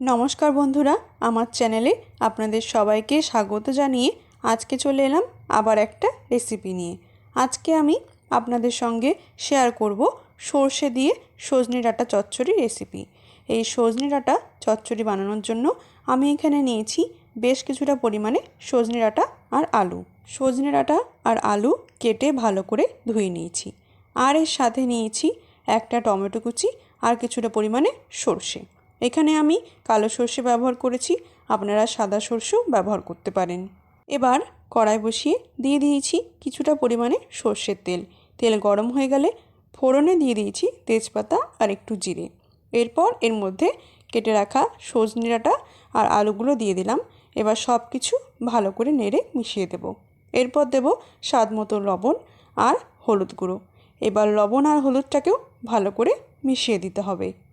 নমস্কার বন্ধুরা, আমার চ্যানেলে আপনাদের সবাইকে স্বাগত জানিয়ে আজকে চলে এলাম আবার একটা রেসিপি নিয়ে। আজকে আমি আপনাদের সঙ্গে শেয়ার করব সর্ষে দিয়ে সজনে ডাঁটা চচ্চড়ি রেসিপি এই সজনে ডাঁটা চচ্চড়ি বানানোর জন্য আমি এখানে নিয়েছি বেশ কিছুটা পরিমাণে সজনে ডাঁটা আর আলু। সজনে ডাঁটা আর আলু কেটে ভালো করে ধুয়ে নিয়েছি। আর এর সাথে নিয়েছি একটা টমেটো কুচি আর কিছুটা পরিমাণে সর্ষে। এখানে আমি কালো সর্ষে ব্যবহার করেছি। আপনারা সাদা সর্ষেও ব্যবহার করতে পারেন। এবার কড়াই বসিয়ে দিয়ে দিয়েছি কিছুটা পরিমাণে সর্ষের তেল। তেল গরম হয়ে গেলে ফোড়নে দিয়ে দিয়েছি তেজপাতা আর একটু জিরে। এরপর এর মধ্যে কেটে রাখা সজনে ডাঁটা আর আলুগুলো দিয়ে দিলাম। এবার সব কিছু ভালো করে নেড়ে মিশিয়ে দেব। এরপর দেব স্বাদ মতো লবণ আর হলুদ গুঁড়ো। এবার লবণ আর হলুদটাকেও ভালো করে মিশিয়ে দিতে হবে।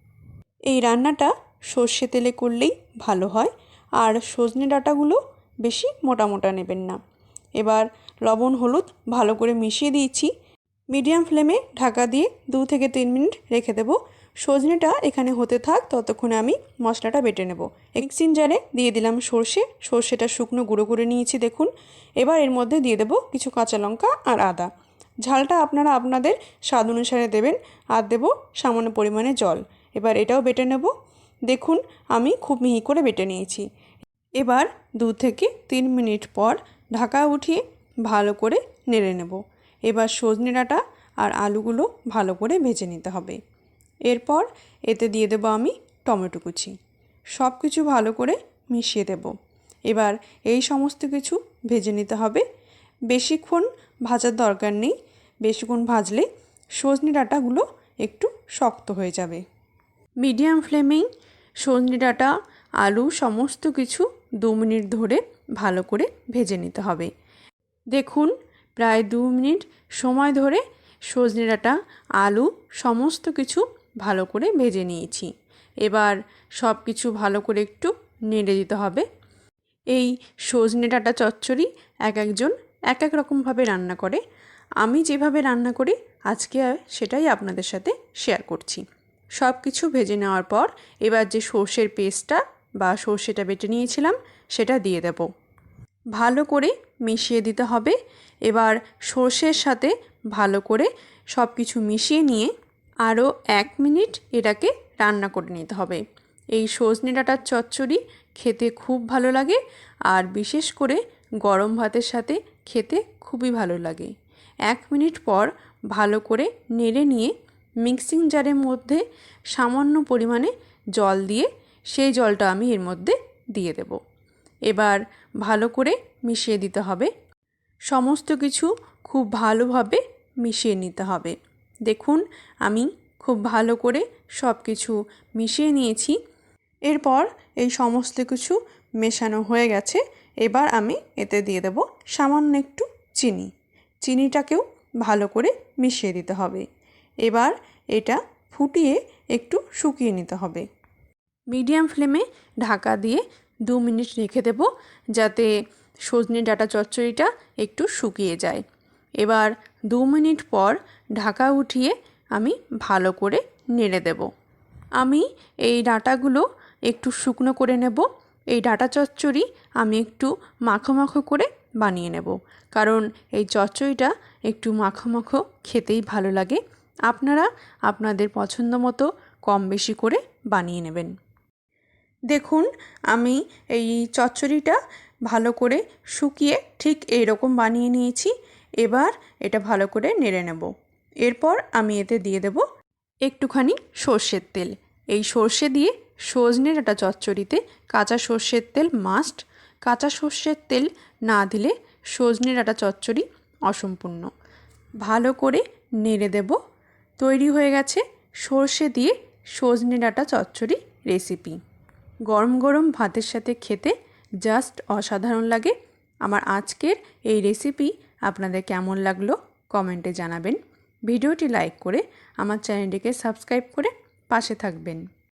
এই রান্নাটা সর্ষে তেলে করলেই ভালো হয়, আর সজনে ডাঁটাগুলো বেশি মোটা মোটা নেবেন না। এবার লবণ, হলুদ ভালো করে মিশিয়ে দিয়েছি। মিডিয়াম ফ্লেমে ঢাকা দিয়ে দু থেকে তিন মিনিট রেখে দেবো। সজনেটা এখানে হতে থাক, ততক্ষণে আমি মশলাটা বেটে নেব। মিক্সিং দিয়ে দিলাম সর্ষে। সর্ষেটা শুকনো গুঁড়ো করে নিয়েছি, দেখুন। এবার এর মধ্যে দিয়ে দেবো কিছু কাঁচা লঙ্কা আর আদা। ঝালটা আপনারা আপনাদের স্বাদ অনুসারে দেবেন। আর দেবো সামান্য পরিমাণে জল। এবার এটাও বেটে নেব। দেখুন, আমি খুব মিহি করে বেটে নিয়েছি। এবার দু থেকে তিন মিনিট পর ঢাকা উঠিয়ে ভালো করে নেড়ে নেব। এবার সজনে ডাঁটা আর আলুগুলো ভালো করে ভেজে নিতে হবে। এরপর এতে দিয়ে দেবো আমি টমেটো কুচি। সব কিছু ভালো করে মিশিয়ে দেব। এবার এই সমস্ত কিছু ভেজে নিতে হবে। বেশিক্ষণ ভাজার দরকার নেই। বেশিক্ষণ ভাজলে সজনে ডাঁটাগুলো একটু শক্ত হয়ে যাবে। মিডিয়াম ফ্লেমেই সজনে ডাঁটা, আলু সমস্ত কিছু দু মিনিট ধরে ভালো করে ভেজে নিতে হবে। দেখুন, প্রায় দু মিনিট সময় ধরে সজনে ডাঁটা, আলু সমস্ত কিছু ভালো করে ভেজে নিয়েছি। এবার সব কিছু ভালো করে একটু নেড়ে দিতে হবে। এই সজনে ডাঁটা চচ্চড়ি এক একজন এক এক রকমভাবে রান্না করে। আমি যেভাবে রান্না করি, আজকে সেটাই আপনাদের সাথে শেয়ার করছি। সব কিছু ভেজে নেওয়ার পর এবার যে সর্ষের পেস্টটা বা সর্ষেটা বেটে নিয়েছিলাম, সেটা দিয়ে দেব। ভালো করে মিশিয়ে দিতে হবে। এবার সর্ষের সাথে ভালো করে সব কিছু মিশিয়ে নিয়ে আরও এক মিনিট এটাকে রান্না করে নিতে হবে। এই সজনে ডাঁটার চচ্চড়ি খেতে খুব ভালো লাগে আর বিশেষ করে গরম ভাতের সাথে খেতে খুবই ভালো লাগে। এক মিনিট পর ভালো করে নেড়ে নিয়ে মিক্সিং জারের মধ্যে সামান্য পরিমাণে জল দিয়ে সেই জলটা আমি এর মধ্যে দিয়ে দেব। এবার ভালো করে মিশিয়ে দিতে হবে। সমস্ত কিছু খুব ভালোভাবে মিশিয়ে নিতে হবে। দেখুন, আমি খুব ভালো করে সব কিছু মিশিয়ে নিয়েছি। এরপর এই সমস্ত কিছু মেশানো হয়ে গেছে। এবার আমি এতে দিয়ে দেব সামান্য একটু চিনি। চিনিটাকেও ভালো করে মিশিয়ে দিতে হবে। এবার এটা ফুটিয়ে একটু শুকিয়ে নিতে হবে। মিডিয়াম ফ্লেমে ঢাকা দিয়ে দু মিনিট রেখে দেব যাতে সজনে ডাটা চচ্চড়িটা একটু শুকিয়ে যায়। এবার দু মিনিট পর ঢাকা উঠিয়ে আমি ভালো করে নেড়ে দেব। আমি এই ডাঁটাগুলো একটু শুকনো করে নেব। এই ডাটা চচ্চড়ি আমি একটু মাখো মাখো করে বানিয়ে নেব। কারণ এই চচ্চড়িটা একটু মাখো মাখো খেতেই ভালো লাগে। আপনারা আপনাদের পছন্দ মতো কম বেশি করে বানিয়ে নেবেন। দেখুন, আমি এই চচ্চড়িটা ভালো করে শুকিয়ে ঠিক এই রকম বানিয়ে নিয়েছি। এবার এটা ভালো করে নেড়ে নেব। এরপর আমি এতে দিয়ে দেব একটুখানি সর্ষের তেল। এই সর্ষে দিয়ে সজনে ডাঁটা চচ্চড়িতে কাঁচা সর্ষের তেল মাস্ট কাঁচা সর্ষের তেল না দিলে সজনে ডাঁটা চচ্চড়ি অসম্পূর্ণ। ভালো করে নেড়ে দেব তৈরি হয়ে গেছে সর্ষে দিয়ে সজনে ডাঁটা চচ্চড়ি রেসিপি গরম গরম ভাতের সাথে খেতে জাস্ট অসাধারণ লাগে। আমার আজকের এই রেসিপি আপনাদের কেমন লাগল কমেন্টে জানাবেন। ভিডিওটি লাইক করে আমার চ্যানেলটিকে সাবস্ক্রাইব করে পাশে থাকবেন।